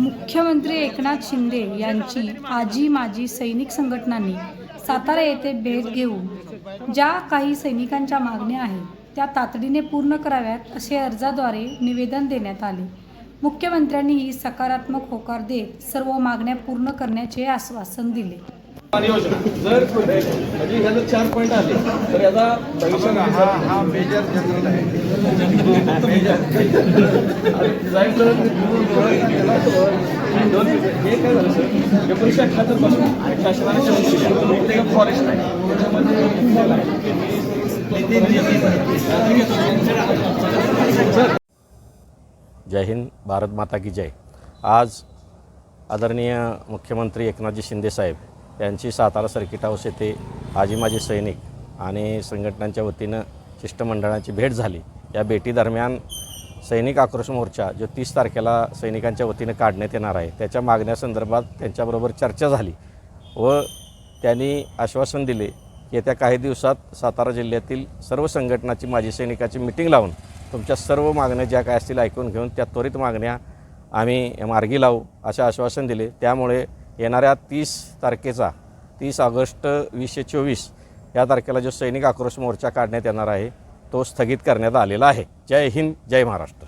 मुख्यमंत्री एकनाथ शिंदे यांची आजी माजी सैनिक संघटनांनी सातारा येथे भेट घेऊन ज्या काही सैनिकांच्या मागण्या आहेत त्या तातडीने पूर्ण कराव्यात असे अर्जाद्वारे निवेदन देण्यात आले. मुख्यमंत्र्यांनीही सकारात्मक होकार देत सर्व मागण्या पूर्ण करण्याचे आश्वासन दिले. योजना। जर म्हणजे ह्या चार पॉईंट आले तर याचा हा हा मेजर जनरल आहे. डिझाईन तर हे काय झालं सर एकोणीसशे अठ्ठ्याहत्तर पासून शासनाने शोध केली इथे एक फॉरेस्ट आहे. त्याच्यामध्ये जय हिंद भारत माता की जय. आज आदरणीय मुख्यमंत्री एकनाथजी शिंदेसाहेब यांची सातारा सर्किट हाऊस येथे आजी माजी सैनिक आणि संघटनांच्या वतीनं शिष्टमंडळाची भेट झाली. या भेटीदरम्यान सैनिक आक्रोश मोर्चा जो तीस तारखेला सैनिकांच्या वतीनं काढण्यात येणार आहे त्याच्या मागण्यासंदर्भात त्यांच्याबरोबर चर्चा झाली व त्यांनी आश्वासन दिले की येत्या काही दिवसात सातारा जिल्ह्यातील सर्व संघटनाची माजी सैनिकाची मिटिंग लावून तुमच्या सर्व मागण्या ज्या काय असतील ऐकून घेऊन त्या त्वरित मागण्या आम्ही मार्गी लावू असे आश्वासन दिले. त्यामुळे येणाऱ्या तीस तारखेचा तीस ऑगस्ट वीसशे चोवीस या तारखेला जो सैनिक आक्रोश मोर्चा काढण्यात येणार आहे तो स्थगित करण्यात आलेला आहे. जय हिंद जय महाराष्ट्र.